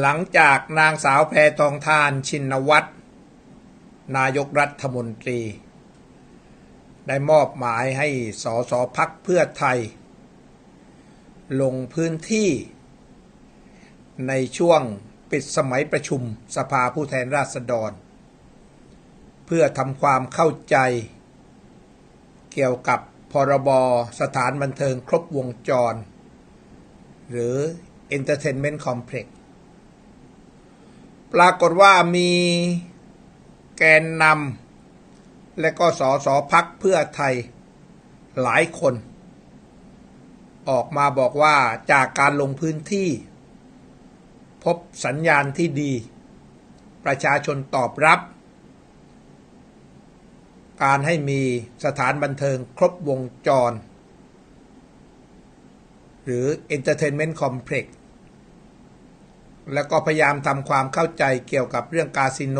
หลังจากนางสาวแพทองทานชินวัตร นายกรัฐมนตรี ได้มอบหมายให้สสพักเพื่อไทย ลงพื้นที่ ในช่วงปิดสมัยประชุมสภาผู้แทนราษฎร เพื่อทำความเข้าใจ เกี่ยวกับพรบสถานบันเทิงครบวงจร หรือ Entertainment Complex ปรากฏว่ามีแกนนำและก็สอสอพักเพื่อไทยหลายคน ออกมาบอกว่าจากการลงพื้นที่ พบสัญญาณที่ดี ประชาชนตอบรับ การให้มีสถานบันเทิงครบวงจร หรือ Entertainment Complex แล้วก็พยายามทำความเข้าใจเกี่ยวกับเรื่องคาสิโน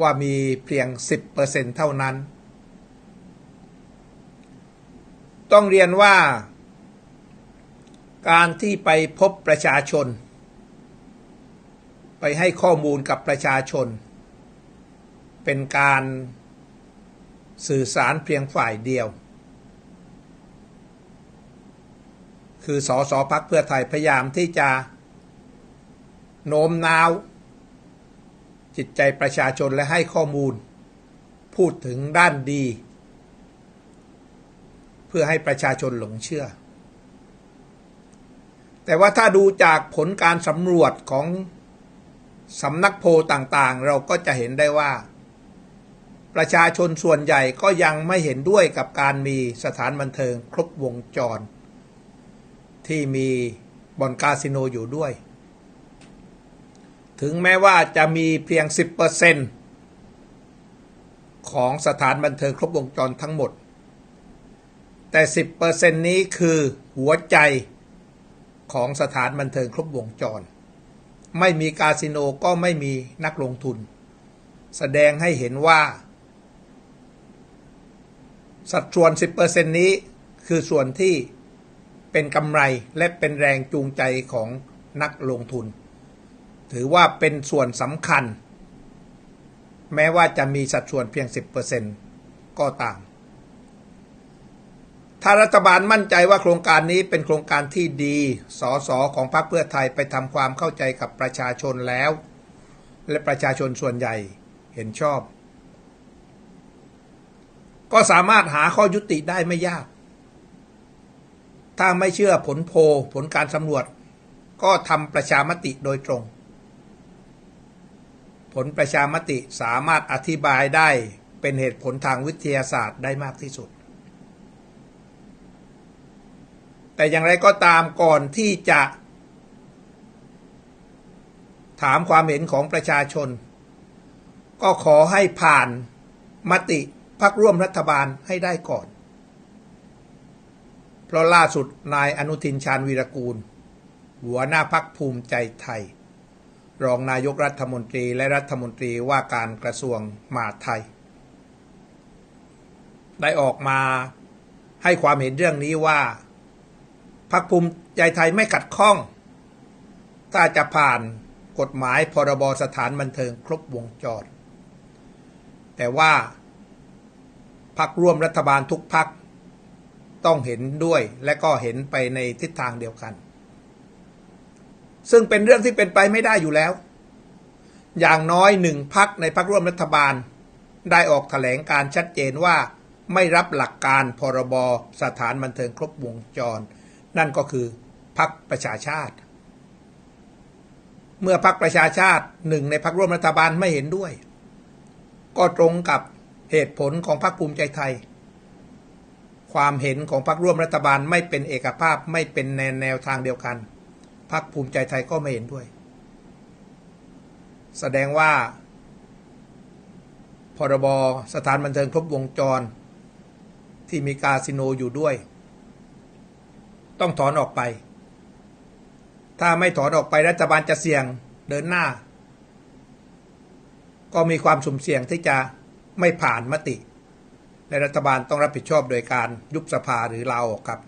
ว่ามีเพียง 10%เท่านั้น ต้องเรียนว่า การที่ไปพบประชาชน ไปให้ข้อมูลกับประชาชน เป็นการสื่อสารเพียงฝ่ายเดียว คือสอสอพักเพื่อไทยพยายามที่จะ โน้มน้าว จิตใจประชาชนและให้ข้อมูล พูดถึงด้านดี เพื่อให้ประชาชนหลงเชื่อ แต่ว่าถ้าดูจากผลการสำรวจของสำนักโพลต่างๆ เราก็จะเห็นได้ว่า ประชาชนส่วนใหญ่ก็ยังไม่เห็นด้วยกับการมีสถานบันเทิงครบวงจร ที่มีบ่อนคาสิโนอยู่ด้วย ถึงแม้ว่าจะมีเพียง 10%ของสถานบันเทิงครบวงจรทั้งหมด แต่ 10%นี้คือหัวใจของสถานบันเทิงครบวงจร ไม่มีคาสิโนก็ไม่มีนักลงทุน แสดงให้เห็นว่า สัดส่วน 10%นี้คือส่วนที่เป็นกำไรและเป็นแรงจูงใจของนักลงทุน ถือว่าเป็นส่วนสำคัญ แม้ว่าจะมีสัดส่วนเพียง 10%ก็ตาม ถ้ารัฐบาลมั่นใจว่าโครงการนี้เป็นโครงการที่ดี สสของพรรคเพื่อไทยไปทำความเข้าใจกับประชาชนแล้ว และประชาชนส่วนใหญ่เห็นชอบ ก็สามารถหาข้อยุติได้ไม่ยากถ้าไม่เชื่อผลโพลผลการสำรวจ ก็ทำประชามติโดยตรง ผลประชามติสามารถอธิบายได้เป็นเหตุผลทางวิทยาศาสตร์ได้มากที่สุด แต่อย่างไรก็ตามก่อนที่จะ ถามความเห็นของประชาชน ก็ขอให้ผ่านมติพักร่วมรัฐบาลให้ได้ก่อน เพราะล่าสุดนายอนุทินชาญวีรกูล หัวหน้าพักภูมิใจไทย รองนายกรัฐมนตรีและรัฐมนตรีว่าการกระทรวงมหาดไทย ได้ออกมาให้ความเห็นเรื่องนี้ว่าพักภูมิใจไทยไม่ขัดข้อง ถ้าจะผ่านกฎหมายพรบสถานบันเทิงครบวงจร แต่ว่าพักร่วมรัฐบาลทุกพักต้องเห็นด้วยและก็เห็นไปในทิศทางเดียวกัน ซึ่งเป็นเรื่องที่เป็นไปไม่ได้อยู่แล้ว อย่างน้อยหนึ่งพักในพักร่วมรัฐบาล ได้ออกแถลงการชัดเจนว่า ไม่รับหลักการพรบสถานบันเทิงครบวงจร นั่นก็คือพักประชาชาติ เมื่อพักประชาชาติหนึ่งในพักร่วมรัฐบาลไม่เห็นด้วย ก็ตรงกับเหตุผลของพรรคภูมิใจไทย ความเห็นของพรรคร่วมรัฐบาลไม่เป็นเอกภาพไม่เป็นแนวแนวทางเดียวกัน พรรคภูมิใจไทยก็ไม่เห็นด้วย แสดงว่า พรบสถานบันเทิงครบวงจร ที่มีคาสิโนอยู่ด้วย ต้องถอนออกไป ถ้าไม่ถอนออกไปรัฐบาลจะเสี่ยงเดินหน้า ก็มีความสุ่มเสี่ยงที่จะไม่ผ่านมติ และรัฐบาลต้องรับผิดชอบโดยการยุบสภาหรือลาออกครับ